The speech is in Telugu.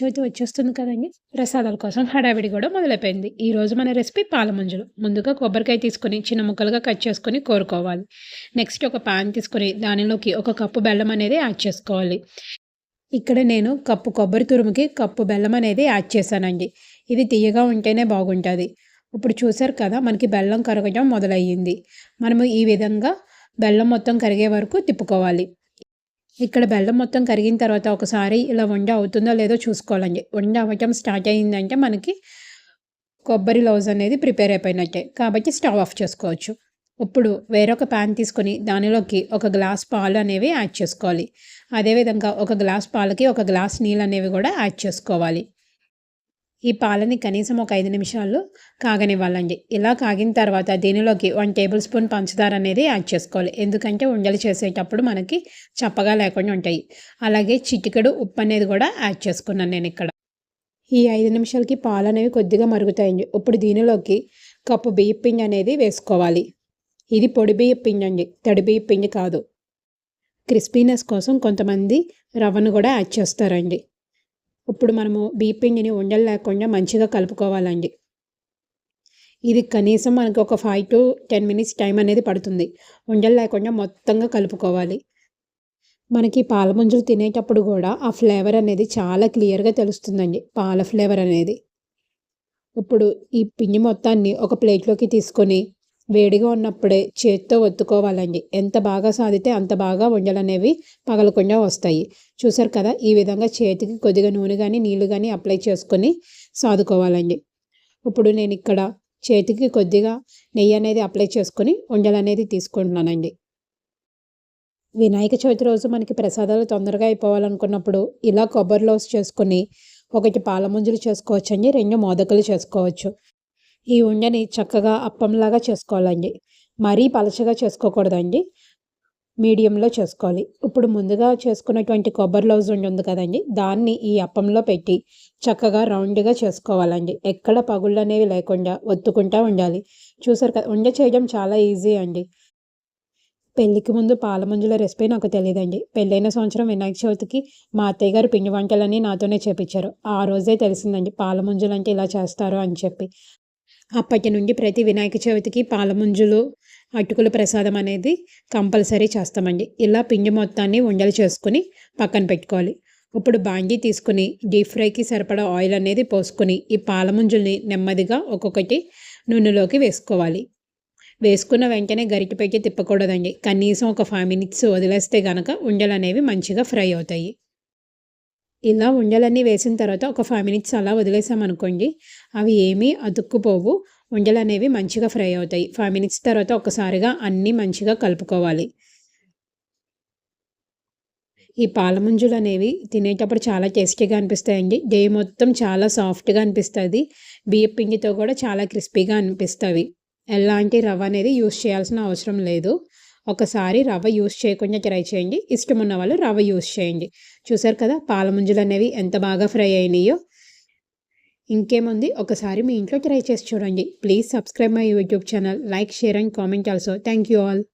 చవితి వచ్చేస్తుంది కదండి. ప్రసాదాల కోసం హడావిడి కూడా మొదలైపోయింది. ఈ రోజు మన రెసిపీ పాలమంజులు. ముందుగా కొబ్బరికాయ తీసుకొని చిన్న ముక్కలుగా కట్ చేసుకొని కోరుకోవాలి. నెక్స్ట్ ఒక పాన్ తీసుకొని దానిలోకి ఒక కప్పు బెల్లం అనేది యాడ్ చేసుకోవాలి. ఇక్కడ నేను కప్పు కొబ్బరి తురుముకి కప్పు బెల్లం అనేది యాడ్ చేశానండి. ఇది తీయగా ఉంటేనే బాగుంటుంది. ఇప్పుడు చూసారు కదా మనకి బెల్లం కరగడం మొదలయ్యింది. మనము ఈ విధంగా బెల్లం మొత్తం కరిగే వరకు తిప్పుకోవాలి. ఇక్కడ బెల్లం మొత్తం కరిగిన తర్వాత ఒకసారి ఇలా వండ అవుతుందో లేదో చూసుకోవాలండి. వండ అవ్వటం స్టార్ట్ అయ్యిందంటే మనకి కొబ్బరి లౌజ్ అనేది ప్రిపేర్ అయిపోయినట్టే. కాబట్టి స్టవ్ ఆఫ్ చేసుకోవచ్చు. ఇప్పుడు వేరొక ప్యాన్ తీసుకొని దానిలోకి ఒక గ్లాస్ పాలు అనేవి యాడ్ చేసుకోవాలి. అదేవిధంగా ఒక గ్లాస్ పాలకి ఒక గ్లాస్ నీళ్ళు అనేవి కూడా యాడ్ చేసుకోవాలి. ఈ పాలని కనీసం ఒక ఐదు నిమిషాలు కాగనివ్వాలండి. ఇలా కాగిన తర్వాత దీనిలోకి వన్ టేబుల్ స్పూన్ పంచదార అనేది యాడ్ చేసుకోవాలి. ఎందుకంటే ఉండలు చేసేటప్పుడు మనకి చప్పగా లేకుండా ఉంటాయి. అలాగే చిటికెడు ఉప్పు అనేది కూడా యాడ్ చేసుకున్నాను నేను ఇక్కడ. ఈ ఐదు నిమిషాలకి పాలు అనేవి కొద్దిగా మరుగుతాయండి. ఇప్పుడు దీనిలోకి కప్పు బియ్య పిండి అనేది వేసుకోవాలి. ఇది పొడి బియ్య పిండి అండి. తడి బియ్య పిండి కాదు. క్రిస్పీనెస్ కోసం కొంతమంది రవ్వను కూడా యాడ్ చేస్తారండి. ఇప్పుడు మనము బీపిండిని ఉండలు లేకుండా మంచిగా కలుపుకోవాలండి. ఇది కనీసం మనకు ఒక five to ten minutes time అనేది పడుతుంది. ఉండలు లేకుండా మొత్తంగా కలుపుకోవాలి. మనకి పాల ముంజలు తినేటప్పుడు కూడా ఆ ఫ్లేవర్ అనేది చాలా క్లియర్గా తెలుస్తుందండి పాల ఫ్లేవర్ అనేది. ఇప్పుడు ఈ పిండి మొత్తాన్ని ఒక ప్లేట్లోకి తీసుకొని వేడిగా ఉన్నప్పుడే చేత్తో ఒత్తుకోవాలండి. ఎంత బాగా సాధితే అంత బాగా వండలనేవి పగలకుండా వస్తాయి. చూసారు కదా ఈ విధంగా చేతికి కొద్దిగా నూనె కానీ నీళ్ళు కానీ అప్లై చేసుకొని సాదుకోవాలండి. ఇప్పుడు నేను ఇక్కడ చేతికి కొద్దిగా నెయ్యి అనేది అప్లై చేసుకొని ఉండలు అనేది తీసుకుంటున్నానండి. వినాయక చవితి రోజు మనకి ప్రసాదాలు తొందరగా అయిపోవాలనుకున్నప్పుడు ఇలా కొబ్బరి లోస్ చేసుకొని ఒకటి పాలముంజలు చేసుకోవచ్చండి రెండు మోదకలు చేసుకోవచ్చు. ఈ ఉండని చక్కగా అప్పంలాగా చేసుకోవాలండి. మరీ పలచగా చేసుకోకూడదండి. మీడియంలో చేసుకోవాలి. ఇప్పుడు ముందుగా చేసుకున్నటువంటి కొబ్బరి లౌజ్ ఉండి ఉంది కదండి. దాన్ని ఈ అప్పంలో పెట్టి చక్కగా రౌండ్గా చేసుకోవాలండి. ఎక్కడ పగుళ్ళు అనేవి లేకుండా ఒత్తుకుంటా ఉండాలి. చూసారు కదా ఉండ చేయడం చాలా ఈజీ అండి. పెళ్ళికి ముందు పాలమంజుల రెసిపీ నాకు తెలియదండి పెళ్ళైన సంవత్సరం వినాయక చవితికి మా అత్తయ్య గారు పిండి వంటలని నాతోనే చేపించారు ఆ రోజే తెలిసిందండి పాలమంజులు అంటే ఇలా చేస్తారు అని చెప్పి. అప్పటి నుండి ప్రతి వినాయక చవితికి పాలముంజులు అటుకుల ప్రసాదం అనేది కంపల్సరీ చేస్తామండి. ఇలా పిండి మొత్తాన్ని ఉండలు చేసుకుని పక్కన పెట్టుకోవాలి. ఇప్పుడు బాండీ తీసుకుని డీప్ ఫ్రైకి సరిపడా ఆయిల్ అనేది పోసుకొని ఈ పాలముంజుల్ని నెమ్మదిగా ఒక్కొక్కటి నూనెలోకి వేసుకోవాలి. వేసుకున్న వెంటనే గరిటె పెట్టి తిప్పకూడదండి. కనీసం ఒక ఫైవ్ మినిట్స్ వదిలేస్తే కనుక ఉండలు అనేవి మంచిగా ఫ్రై అవుతాయి. ఇలా ఉండలన్నీ వేసిన తర్వాత ఒక ఫైవ్ మినిట్స్ అలా వదిలేసామనుకోండి అవి ఏమీ అతుక్కుపోవు. ఉండలు అనేవి మంచిగా ఫ్రై అవుతాయి. ఫైవ్ మినిట్స్ తర్వాత ఒకసారిగా అన్నీ మంచిగా కలుపుకోవాలి. ఈ పాలముంజులు అనేవి తినేటప్పుడు చాలా టేస్టీగా అనిపిస్తాయండి. డే మొత్తం చాలా సాఫ్ట్గా అనిపిస్తుంది. బియ్య పిండితో కూడా చాలా క్రిస్పీగా అనిపిస్తుంది. ఎలాంటి రవ్వ అనేది యూస్ చేయాల్సిన అవసరం లేదు. ఒకసారి రవ్వ యూస్ చేయకుండా ట్రై చేయండి. ఇష్టం ఉన్న వాళ్ళు రవ్వ యూస్ చేయండి. చూసారు కదా పాల ముంజలు అనేవి ఎంత బాగా ఫ్రై అయినాయో. ఇంకేముంది? ఒకసారి మీ ఇంట్లో ట్రై చేసి చూడండి. Please subscribe my YouTube channel. Like share and comment also. Thank you all.